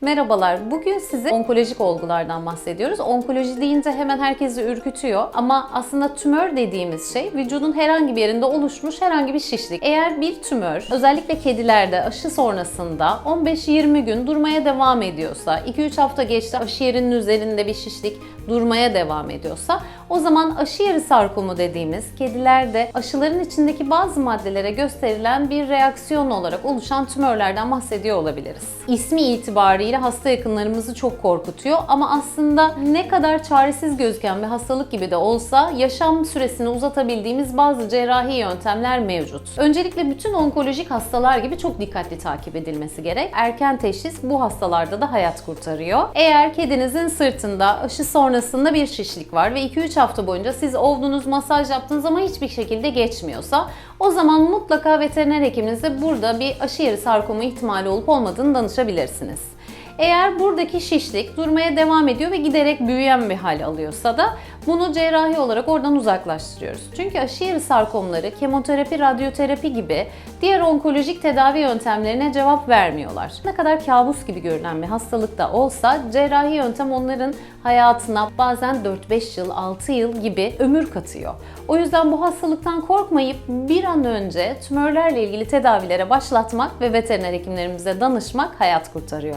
Merhabalar. Bugün size onkolojik olgulardan bahsediyoruz. Onkoloji deyince hemen herkesi ürkütüyor ama aslında tümör dediğimiz şey vücudun herhangi bir yerinde oluşmuş herhangi bir şişlik. Eğer bir tümör özellikle kedilerde aşı sonrasında 15-20 gün durmaya devam ediyorsa, 2-3 hafta geçti aşı yerinin üzerinde bir şişlik durmaya devam ediyorsa o zaman aşı yeri sarkomu dediğimiz kedilerde aşıların içindeki bazı maddelere gösterilen bir reaksiyon olarak oluşan tümörlerden bahsediyor olabiliriz. İsmi itibariyle hasta yakınlarımızı çok korkutuyor ama aslında ne kadar çaresiz gözüken bir hastalık gibi de olsa yaşam süresini uzatabildiğimiz bazı cerrahi yöntemler mevcut. Öncelikle bütün onkolojik hastalar gibi çok dikkatli takip edilmesi gerek. Erken teşhis bu hastalarda da hayat kurtarıyor. Eğer kedinizin sırtında aşı sonrasında bir şişlik var ve 2-3 hafta boyunca siz ovdunuz, masaj yaptınız ama hiçbir şekilde geçmiyorsa o zaman mutlaka veteriner hekiminize burada bir aşı yeri sarkomu ihtimali olup olmadığını danışabilirsiniz. Eğer buradaki şişlik durmaya devam ediyor ve giderek büyüyen bir hal alıyorsa da bunu cerrahi olarak oradan uzaklaştırıyoruz. Çünkü aşı sarkomları kemoterapi, radyoterapi gibi diğer onkolojik tedavi yöntemlerine cevap vermiyorlar. Ne kadar kabus gibi görünen bir hastalık da olsa cerrahi yöntem onların hayatına bazen 4-5 yıl, 6 yıl gibi ömür katıyor. O yüzden bu hastalıktan korkmayıp bir an önce tümörlerle ilgili tedavilere başlatmak ve veteriner hekimlerimize danışmak hayat kurtarıyor.